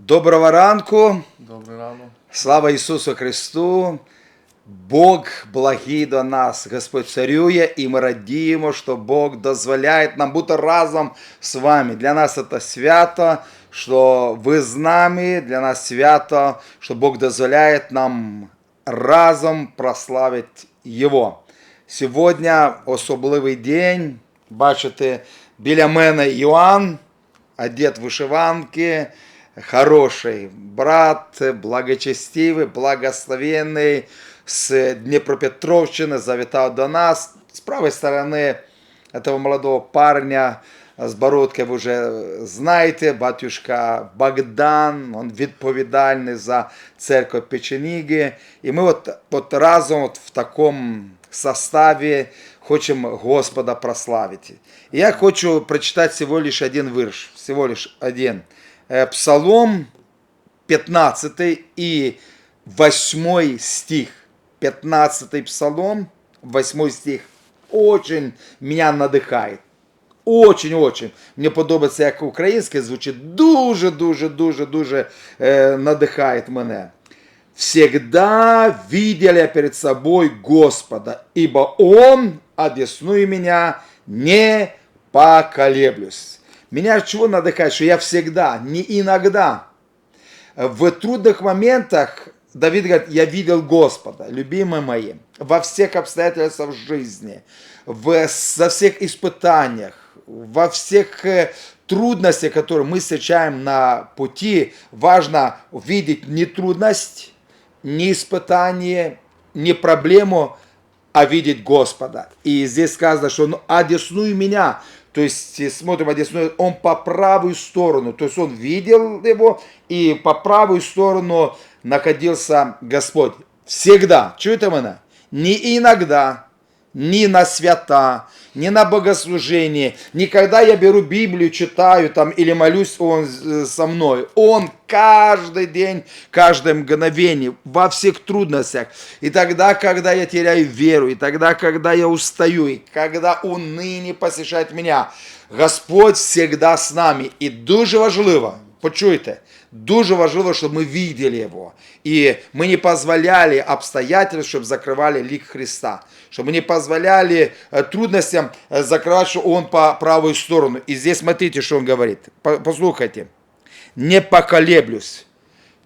Доброго ранку, Добре рано. слава Ісусу Христу. Бог благий до нас, Господь царює, і ми радіємо, що Бог дозволяє нам бути разом з вами. Для нас це свято, що ви з нами, для нас свято, що Бог дозволяє нам разом прославити Його. Сьогодні особливий день. Бачите, біля мене Іоанн, одет в вишиванки, хороший брат, благочестивый, благословенный, с Днепропетровщины завитал до нас. С правой стороны этого молодого парня с бородкой вы уже знаете, батюшка Богдан, он відповідальний за церковь Печеніги. І ми от, от разом от в такому составі хочемо Господа прославити. І я хочу прочитати всего лишь один вірш, всего лишь один. Е, Псалом 15 и 8 стих. 15 псалом, 8 стих. Очень меня надихає. Очень-очень. Мені подобається, як українське звучить. Дуже, дуже, дуже, дуже е, надихає мене. Всегда видел я перед собой Господа, ибо Он одесную меня, не поколеблюсь. Меня чего надыхает, что я всегда, не иногда. В трудных моментах Давид говорит, я видел Господа, любимые мои, во всех обстоятельствах жизни, в, во всех испытаниях, во всех э, трудностях, которые мы встречаем на пути, важно увидеть не трудность, не испытание, не проблему, а видеть Господа. И здесь сказано, что он одесную меня, то есть э, смотрим одесную, он по правую сторону, то есть он видел его, и по правую сторону находился Господь. Всегда. Чуєте мене? Не иногда, ни на свята, ни на богослужение, ни когда я беру Библию, читаю там или молюсь, Он э, со мной. Он каждый день, каждое мгновение, во всех трудностях. И тогда, когда я теряю веру, и тогда, когда я устаю, и когда уныние посещает меня, Господь всегда с нами. І дуже важливо, почуйте, Дуже важливо, щоб ми видели Його. І ми не позволяли обстоятельствам, щоб закривали лик Христа. Мы не позволяли э, трудностям э, что Он по правую сторону. И здесь смотрите, что Он говорит. По- Послухайте. Не поколеблюсь.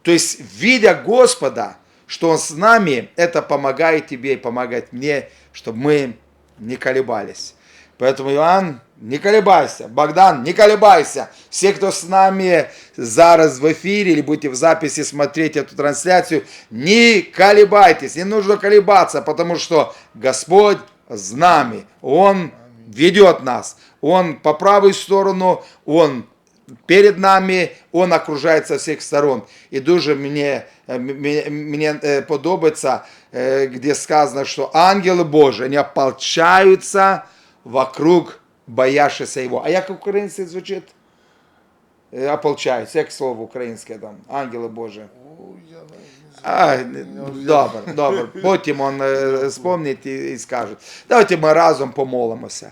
То есть, видя Господа, что Он с нами, это помогает тебе и помогает мне, чтобы мы не колебались. Поэтому, Иоанн, не колебайся. Богдан, не колебайся. Все, кто с нами зараз в эфире или будете в записи смотреть эту трансляцию, не колебайтесь. Не нужно колебаться, потому что Господь с нами. Он ведет нас. Он по правую сторону, Он перед нами, Он окружает со всех сторон. І дуже мені, е, мені, мені е, подобається, е, де сказано, що ангели Божі, вони ополчаються вокруг боящихся Його. А як українське звучить? Е, Ополчаються, як слово українське там, ангели Божі. А, добре, добре. Потім он е, спомнить і, і скаже. Давайте ми разом помолимося.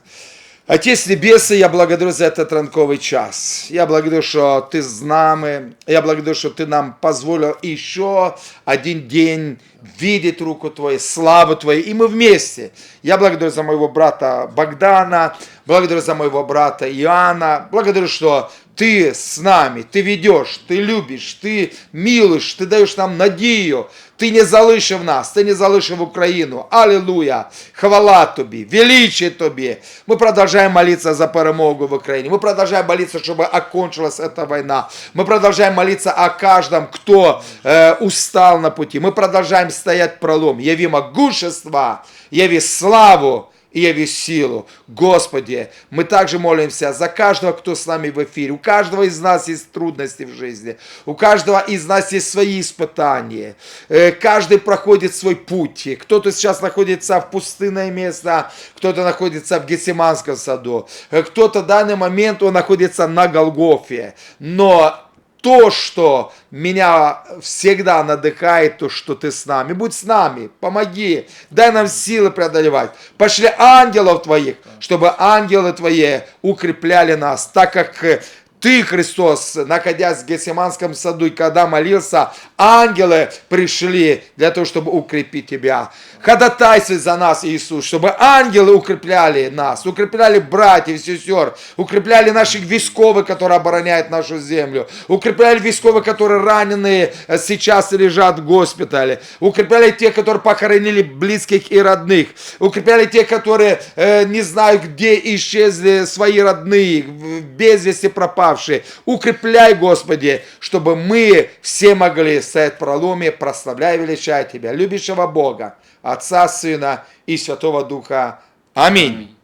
Отець Небесний, я благодарю за этот ранковий час. Я благодарю, що ти з нами. Я благодарю, що ти нам позволил еще один день видеть руку Твою, славу Твою, и мы вместе. Я благодарю за моего брата Богдана, благодарю за моего брата Иоанна, благодарю, что ты с нами, ты ведешь, ты любишь, ты милуешь, ты даешь нам надію, ти не залишив нас, ти не залишив Україну. Аллилуйя! Хвала тобі, величие тобі. Мы продолжаем молиться за перемогу в Украине. Мы продолжаем молиться, чтобы окончилась эта война. Мы продолжаем молиться о каждом, кто э, устал на пути. Мы продолжаем стоять пролом. Яви могущество, яви славу и яви силу. Господи, мы также молимся за каждого, кто с нами в эфире. У каждого из нас есть трудности в жизни. У каждого из нас есть свои испытания. Э, Каждый проходит свой путь. Кто-то сейчас находится в пустынное место, кто-то находится в Гесиманском саду, э, кто-то в данный момент он находится на Голгофе. Но то, что меня всегда надыхает, то, что ты с нами. Будь с нами, помоги, дай нам силы преодолевать. Пошли ангелов твоих, чтобы ангелы твои укрепляли нас, так как э, ты, Христос, находясь в Гесиманском саду, и когда молился, ангелы пришли для того, чтобы укрепить тебя. Ходатайствуй за нас, Иисус, чтобы ангелы укрепляли нас, укрепляли братьев, сестер, укрепляли наших військовых, которые обороняют нашу землю, укрепляли військовых, которые раненые э, сейчас лежат в госпитале, укрепляли тех, которые похоронили близких и родных, укрепляли тех, которые э, не знают, где исчезли свои родные, без вести пропавшие. Укрепляй, Господи, чтобы мы все могли стоять в проломе, прославляя и величать Тебя, любящего Бога, Отца, Сына и Святого Духа. Аминь.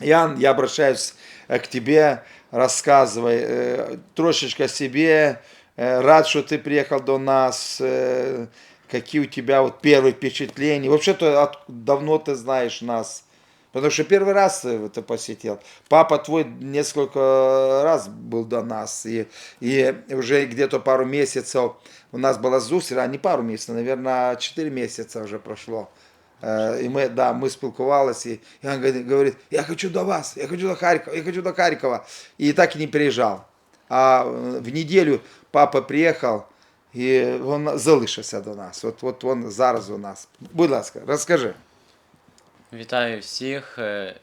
Ян, я обращаюсь э, к тебе, рассказывай э, трошечка о себе. Э, Рад, что ты приехал до нас. Э, Какие у тебя вот первые впечатления? Вообще-то от- давно ты знаешь нас. Потому что первый раз ты ты посетил. Папа твой несколько раз был до нас. И, и уже где-то пару месяцев у нас была зустріч, а не пару месяцев, наверное, 4 месяца уже прошло. Е, І ми, да, ми спілкувалися, і він говорить- говорить, я хочу до вас, я хочу до Харкова, я хочу до Харкова. І так і не приїжджав. А е, в неділю папа приїхав, і він залишився до нас. От, от він зараз у нас. Будь ласка, розкажи. Вітаю всіх. Е,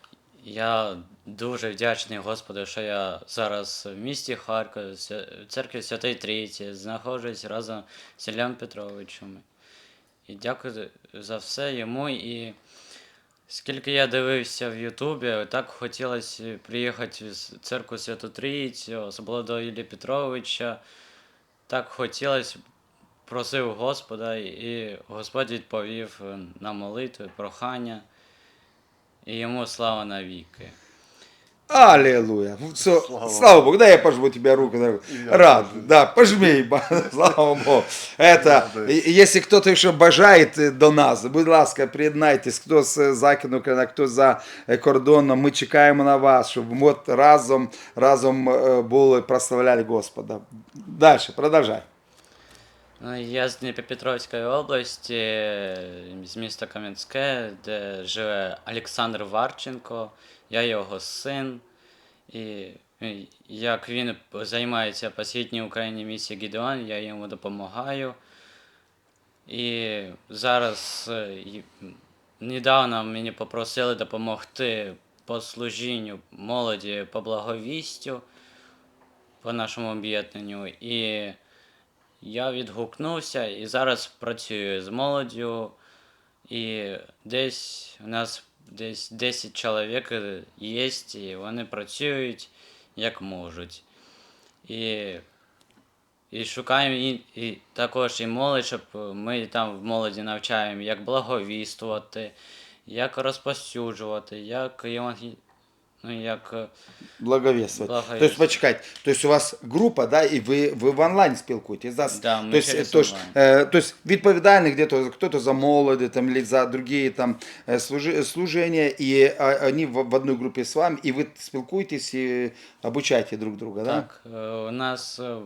Я дуже вдячний Господу, що я зараз в місті Харків, ся- в церкві Святої Трійці, знаходжусь разом з Іллям Петровичем. І дякую за все йому. І скільки я дивився в Ютубі, так хотілося приїхати в церкву Святу Трійцю, особливо до Іллі Петровича. Так хотілося, просив Господа, і Господь відповів на молитви, прохання. І йому слава навіки. Аллилуйя. Все, слава, Богу. Да, я пожму тебе руку. дорогой. я Рад. тоже. Да, пожми. ба- Слава Богу. Это, Молодець. и- если кто-то еще бажает э, до нас, будь ласка, приєднайтесь, хто з Західної України, хто за е, кордоном, ми чекаємо на вас, щоб ми от разом, разом е, були, прославляли Господа. Дальше, продовжай. Я з Дніпропетровської області, е, з міста Кам'янське, де живе Олександр Варченко, я його син. І як він займається по східній Україні місії Гідеон, я йому допомагаю. І зараз е, недавно мені попросили допомогти по служінню молоді по благовістю по нашому об'єднанню. І я відгукнувся і зараз працюю з молоддю. І десь у нас десь 10 чоловік є, і вони працюють як можуть. І, і шукаємо і, і також і молодь, щоб ми там в молоді навчаємо, як благовістувати, як розповсюджувати, як, ну, як е, Благовествовать. Благовествовать. То есть, почекайте, то есть у вас група, да, і ви, ви в онлайн спілкуєтесь, да? Да, ми то есть, через то есть, онлайн. э, то есть відповідальний где-то, кто-то за молоді, там, или за другие там э, служи, служения, и а, они в, в одной группе с вами, и вы спілкуєтесь і обучаете друг друга, да? Так, е, у нас е,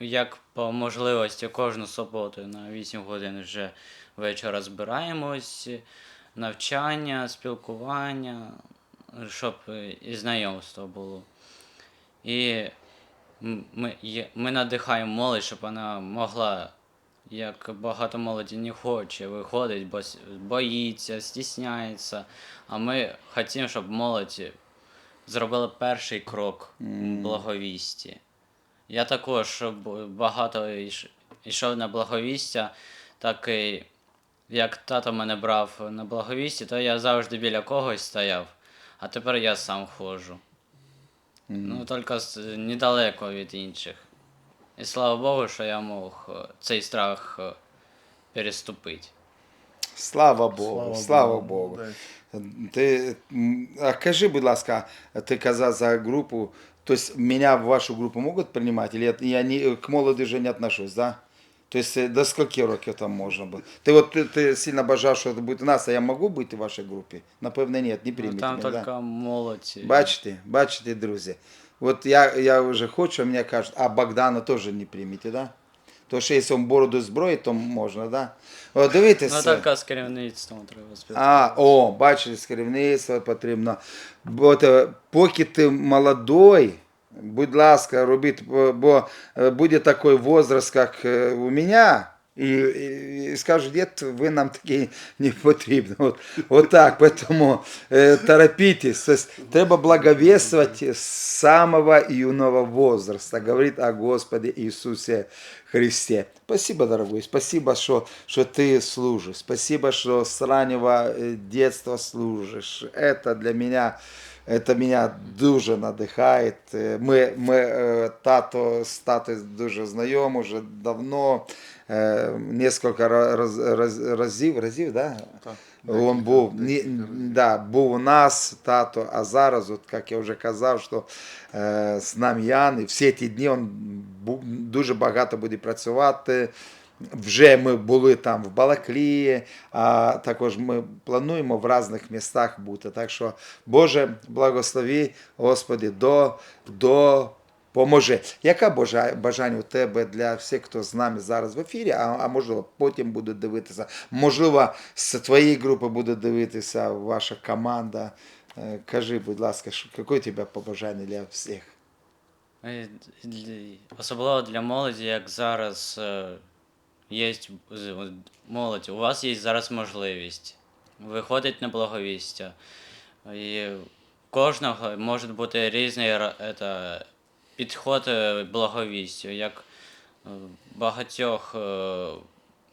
як по можливості кожну суботу на 8 годин вже вечора збираємось, навчання, спілкування, щоб е, і знайомство було. І ми, ми надихаємо молодь, щоб вона могла, як багато молоді не хоче, виходить, бо боїться, стісняється. А ми хочемо, щоб молодь зробила перший крок благовісті. Я також багато йшов на благовістя, так і як тато мене брав на благовісті, то я завжди біля когось стояв, а тепер я сам ходжу. Ну, тільки недалеко від інших. І слава Богу, що я мог е, цей страх е, переступити. Слава Богу, слава, Богу. молодець. Ти, а кажи, будь ласка, ти казав за группу, то есть меня в вашу группу могут принимать, или я- я не, к молоді вже не отношусь, да? То есть е, до скольки років там можна було? Ти от ти, ти сильно бажав, що це буде у нас, а я можу бути в вашій групі? Напевно, ні, не Ну, приймете там мене, тільки да? молодь. Бачите, бачите, друзі. От я, я вже хочу, а мені кажуть, а Богдана теж не приймете, да? То що якщо він бороду зброїть, то можна, да? О, Ну, дивіться. тільки з керівництвом треба спілкуватися. А, о, бачите, з керівництва потрібно. Бо те, поки ти молодой, Будь ласка, робіть, бо- е, буде такий возраст, як е, у мене, і, і, і скажуть, дід, ви нам такі не потрібні. От, от так, поэтому е, торопитесь. То есть, треба благовествовать с самого юного возраста, говорит о Господе Иисусе Христе. Спасибо, дорогой, спасибо, что, что ты служишь, спасибо, что с раннего э, детства служишь. Это для меня это меня дуже надихає. Е, Ми, ми е, тато з тато дуже знайомі вже давно. Е, Несколько раз, раз, разів, разів, да? Так. Він був, ні, да, був у нас тато, а зараз, от, як я вже казав, що е, з нами Ян, і всі ті дні він бу- дуже багато буде працювати. Вже ми були там в Балаклії, а також ми плануємо в різних містах бути. Так що, Боже, благослови, Господи, до, до Поможе. Яка бажання у тебе для всіх, хто з нами зараз в ефірі, а, а можливо, потім буде дивитися. Можливо, з твоєї групи буде дивитися ваша команда. Е, Кажи, будь ласка, яке у тебе побажання для всіх? Е, Особливо для молоді, як зараз е, є молодь, у вас є зараз можливість виходить на благовістя. І кожного може бути різний підход е, благовістю, як е, в багатьох е,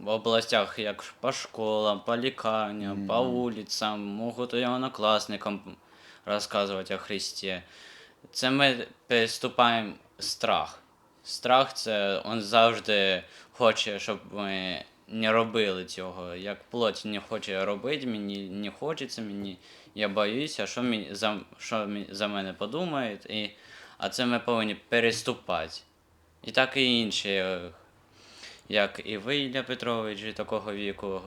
областях, як по школам, по лікарням, по вулицям, можуть і однокласникам розказувати о Христі. Це ми переступаємо страх. Страх це він завжди хоче, щоб ми не робили цього. Як плоть не хоче робити, мені не хочеться, мені я боюся, що, мені, за, що мі- за мене подумають. І, а це ми повинні переступати. І так і інші, е, як і ви, Ілля Петрович, такого віку.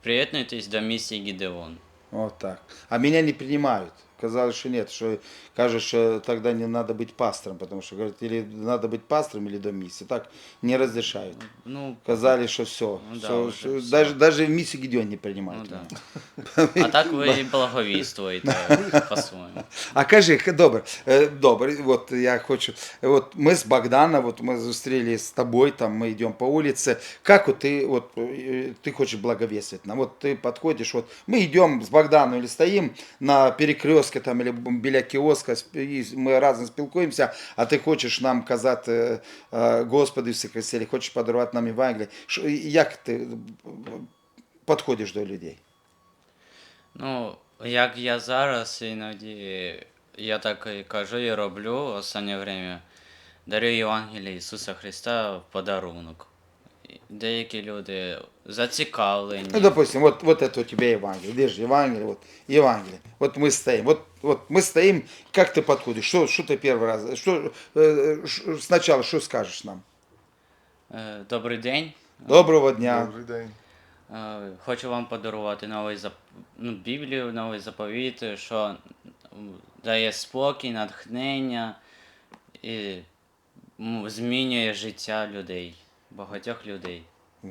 Приєднуйтесь до місії Гідеон. О, так. А мене не принимают. Казалось, что нет, что кажется, что тогда не надо быть пастором, потому что говорят, или надо быть пастором, или до миссии. Так не разрешают. Ну, Казали, что все. Ну да, уже всё. даже, даже в миссии Гедеон не ну принимают. да. меня. А так ви і благовіствуєте по-своєму. А кажи, х- добре, е, добре, от я хочу, от ми з Богданом, от ми зустрілись з тобою, там ми йдемо по вулиці, как вот ты, вот, е, ты хочешь благовествовать нам, вот ты подходишь, вот мы идем с Богданом или стоим на перекрестке там, или біля кіоска, ми разом спілкуємося, а ти хочеш нам казати е, е, Господи Христі, хочеш подарувати нам Євангеліє, як ти підходиш до людей? Ну, як я зараз іноді, я так і кажу і роблю останнє время, дарю Євангеліє Ісуса Христа в подарунок І Деякі люди зацікавлені. Ну, допустим, вот, вот это у тебя Евангелие. Где же Евангелие? Вот, Евангелие. Вот мы стоим. Вот, вот мы стоим, как ты подходишь? Что, что ты первый раз? Что, э, ш- сначала что скажешь нам? Е, Добрий день. Доброго дня. Добрий день. Е, Хочу вам подарувати новий зап... ну, Біблію, новий заповіт, що м, дає спокій, натхнення і м, змінює життя людей, багатьох людей.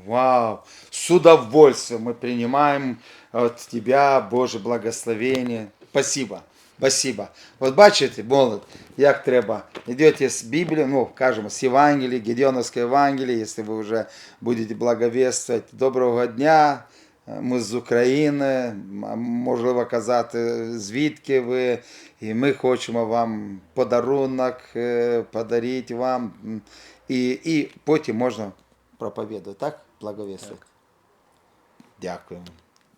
Вау! С удовольствием мы принимаем от тебя, Боже, благословение. Спасибо. Спасибо. От бачите, молод, як треба. Йдете з Біблії, ну, кажемо, з Євангелії, Гедеоновське Євангеліє, якщо ви вже будете благовествувати. Доброго дня. Ми з України, м- можливо казати, звідки ви. І ми хочемо вам подарунок е, подарити вам. І, і потім можна проповідувати, так? Благовествувати. Дякуємо.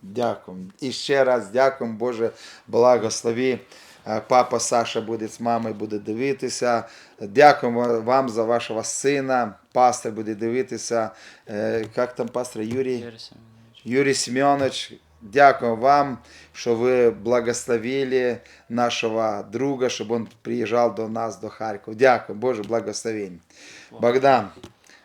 Дякуємо. І ще раз дякуємо, Боже, благослови. Е, Папа Саша буде з мамою, буде дивитися. Дякуємо вам за вашого сина. Пастор буде дивитися. Е, Як там пастор Юрій? Юрій Семенович. Юрий Семенович, дякую вам, что вы благословили нашего друга, чтобы он приезжал до нас, до Харькова. Дякую, Боже, благословение. Богдан,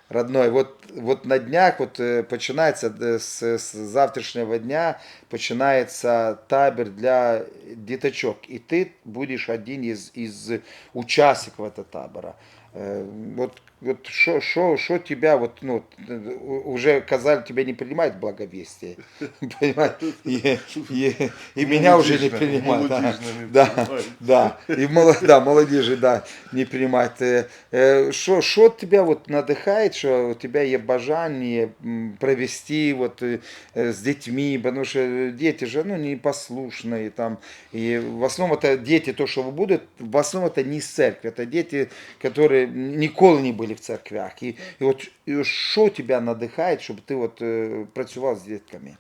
родной, вот, вот на днях, вот э, починається э, з, з завтрашнього дня, починається табір для діточок, і ти будеш один із, із учасників цього табора. Е, От вот что, что, что тебя вот, ну, э, уже казали, тебя не принимают благовестие, понимаешь, и, и, и меня уже не принимают, да, да, да, и да, молодежи, да, не принимают. Э, э, Что, что тебя вот надыхает, что у тебя есть бажание провести вот э, э, с детьми, потому что дети же, ну, непослушные там, и в основном это дети, то, что будут, в основном это не из церкви, это дети, которые ніколи не были в церквях. І, і от і що тебе надихає, щоб ти от е, працював з дітками?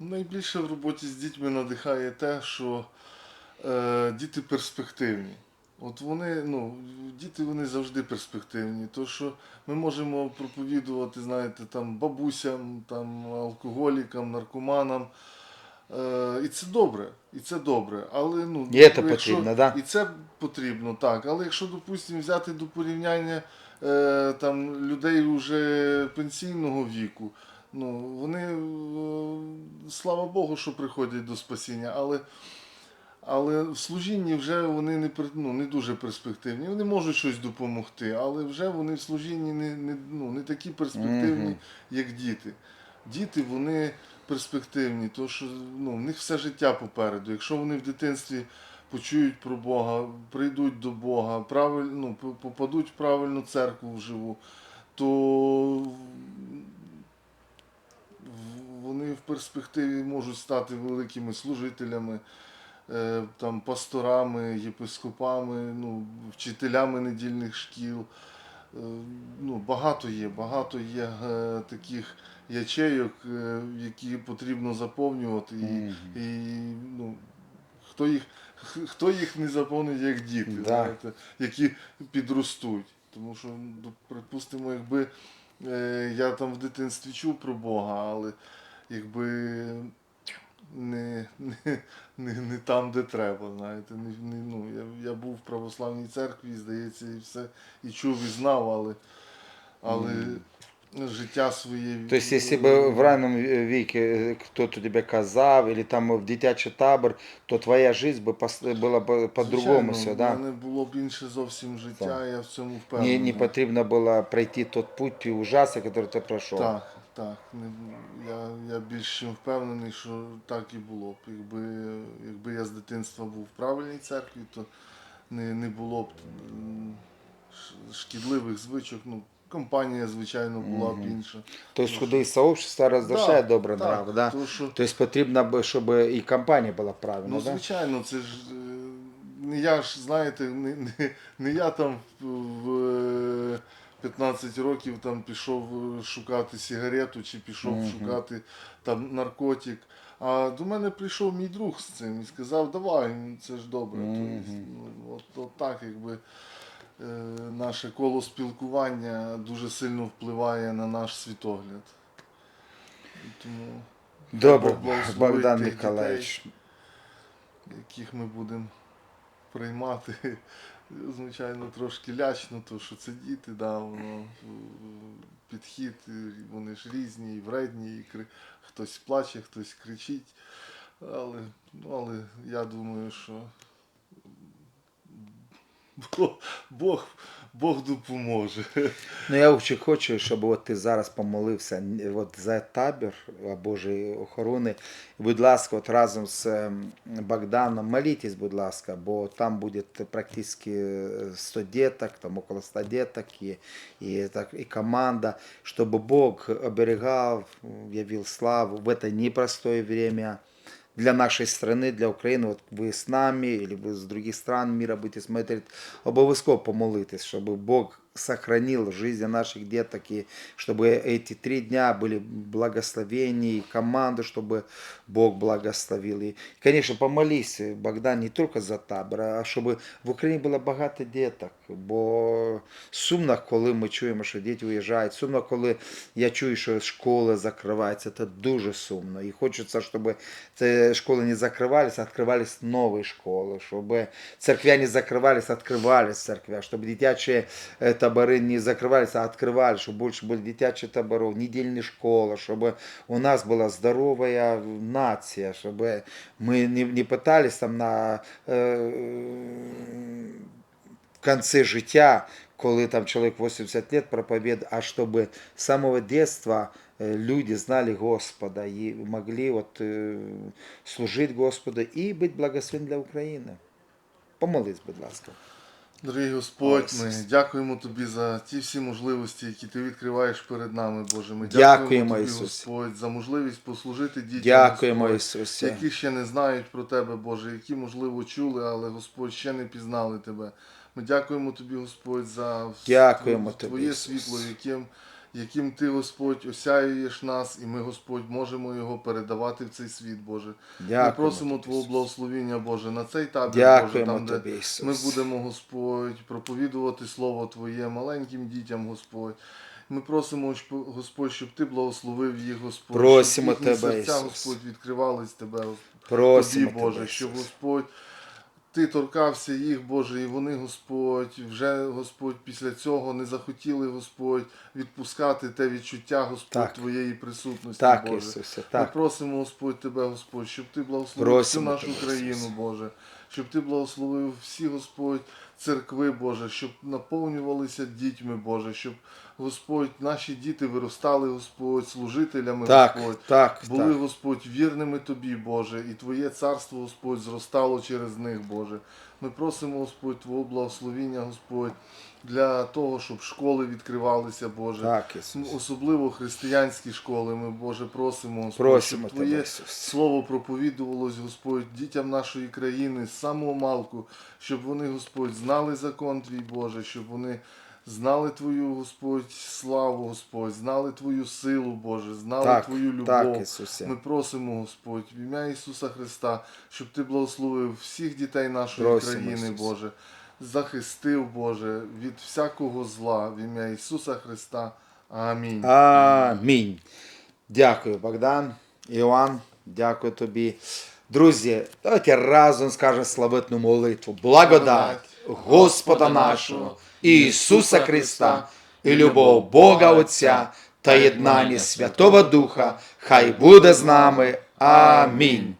Найбільше в роботі з дітьми надихає те, що е, діти перспективні. От вони, ну, діти вони завжди перспективні. То, що ми можемо проповідувати, знаєте, там бабусям, там, алкоголікам, наркоманам. Е, і це добре, і це добре. Але ну, І це якби, потрібно, да? І це потрібно, так. Але якщо, допустимо, взяти до порівняння там, людей вже пенсійного віку, ну, вони, е, слава Богу, що приходять до спасіння, але, але в служінні вже вони не, ну, не дуже перспективні. Вони можуть щось допомогти, але вже вони в служінні не, не, ну, не такі перспективні, Мгм. як діти. Діти, вони перспективні, то що ну, в них все життя попереду. Якщо вони в дитинстві почують про Бога, прийдуть до Бога, правиль, ну, попадуть в правильну церкву вживу, то вони в перспективі можуть стати великими служителями, е, там, пасторами, єпископами, ну, вчителями недільних шкіл. Е, Ну, багато є, багато є е, таких ячейок, які потрібно заповнювати. І, Мгм. і ну, хто, їх, хто їх не заповнить, як діти, Да. знаєте, які підростуть. Тому що, ну, припустимо, якби е, я там в дитинстві чув про Бога, але якби не, не, не, не там, де треба. Знаєте, не, не, ну, я, я був в православній церкві, здається, і все і чув, і знав, але, але життя своє. То есть, если бы в раннем веке э, кто-то тебе казав, или там в дитячий табор, то твоя жизнь бы пос- была бы по-другому все, Звичайно, да? в мене було б інше зовсім життя, Так. я в цьому Не, впевнений. не потрібно було пройти тот путь и ужасы, который ты прошел. Так, так. Не, я, я більш чим впевнений, що так і було б. Якби, якби я з дитинства був в правильній церкві, то не, не було б м, ш- шкідливих звичок. Ну, компанія, звичайно, була б інша. То есть худые сообщества разрушают Да, добрый так, нрав, да? то, що- То потрібно, би, щоб і компанія була правильна, Ну, да? звичайно, це ж е, не я ж, знаєте, не, не, не я там в е, 15 років там пішов е, шукати сигарету чи пішов шукати там наркотик. А до мене прийшов мій друг з цим і сказав, давай, ну, це ж добре. Тобто, ну, от, от так, якби е, наше коло спілкування дуже сильно впливає на наш світогляд. Тому Добре, Богдан тих Ніколаєвич. яких ми будемо приймати. Звичайно, трошки лячно, то що це діти, да, воно е, підхід, вони ж різні, і вредні, і кри... хтось плаче, хтось кричить. Але, ну, але я думаю, що Бог, Бог, Бог допоможе. Ну я очень хочу, щоб от ти зараз помолився н- от за табір а, Божої охорони. Будь ласка, от разом з ем, Богданом молитесь, будь ласка, бо там буде практично 100 деток, там около 100 деток і, і, так, і команда, щоб Бог оберігав, явив славу в это непростое время Для нашей страны, для України, от вы с нами, или вы з других стран мира будете смотреть, обов'язково помолитесь, щоб Бог сохранил жизнь наших деток, и чтобы эти три дня были благословения, и команду, чтобы Бог благословил. И, конечно, помолись, Богдан, не только за табор, а щоб в Україні було багато діток, бо сумно, коли ми чуємо, що діти уїжджають, сумно, коли я чую, що школи закриваються, це дуже сумно. І хочеться, щоб ці школи не закривалися, а відкривались нові школи, щоб церквя не закривались, а відкривались церквя, щоб дитячі е, табори не закривались, а відкривались, щоб більше було дитячих таборів, недільні школи, щоб у нас була здорова нація, щоб ми не, не пытались там на е, в конце життя коли там человек 80 лет проповедует, а чтобы с самого детства э, люди знали Господа и могли вот э, служить Господу и быть благословен для України. Помолись, будь ласка. Дорогий Господь, ми дякуємо Тобі за ті всі можливості, які ти відкриваєш перед нами, Боже. Ми Дякуємо, тобі, Ісус. Господь, за можливість послужити дітям. Дякуємо, Господь. Які ще не знають про Тебе, Боже, які, можливо, чули, але Господь ще не пізнали Тебе. Ми дякуємо Тобі, Господь, за Дякуємо Твоє Тобі, світло, яким, яким Ти, Господь, осяюєш нас, і ми, Господь, можемо його передавати в цей світ, Боже. Ми просимо Твого благословіння, Боже, на цей табір, Дякуємо Боже, там, тобі, де Ісус. ми будемо, Господь, проповідувати Слово Твоє маленьким дітям, Господь. Ми просимо, Господь, щоб Ти благословив їх, Господь. Просимо щоб їхні Тебе, серця, Ісус. Господь, відкривались Тебе, Просимо Тобі, Боже, тебе, щоб Господь. Ти торкався їх, Боже, і вони, Господь, вже, Господь, після цього не захотіли, Господь, відпускати те відчуття, Господь, Так. Твоєї присутності, Так, Боже. Ісусе, Ми просимо, Господь, Тебе, Господь, щоб Ти благословив всю нашу Тебе, країну, Боже, щоб Ти благословив всі, Господь, церкви, Боже, щоб наповнювалися дітьми, Боже, щоб, Господь, наші діти виростали, Господь, служителями, Так, Господь. так, Були, так. Господь, вірними Тобі, Боже, і Твоє царство, Господь, зростало через них, Боже. Ми просимо, Господь, Твого благословіння, Господь, для того, щоб школи відкривалися, Боже. Так, Ісус. Особливо християнські школи, ми, Боже, просимо, Господь, Просимо щоб Тебе, Твоє Ісус. слово проповідувалось, Господь, дітям нашої країни з самого малку, щоб вони, Господь, знали закон Твій, Боже, щоб вони знали Твою, Господь, славу, Господь, знали Твою силу, Боже, знали Так, Твою любов. так, Ісусе. Ми просимо, Господь, в ім'я Ісуса Христа, щоб Ти благословив всіх дітей нашої Просимо, країни, Ісусе. Боже, захистив, Боже, від всякого зла, в ім'я Ісуса Христа. Амінь. Амінь. Дякую, Богдан. Іоанн, дякую тобі. Друзі, давайте разом скажемо славетну молитву. Благодать Господа нашого Ісуса Христа і любов Бога Отця та єднання Святого Духа, хай буде з нами. Амінь.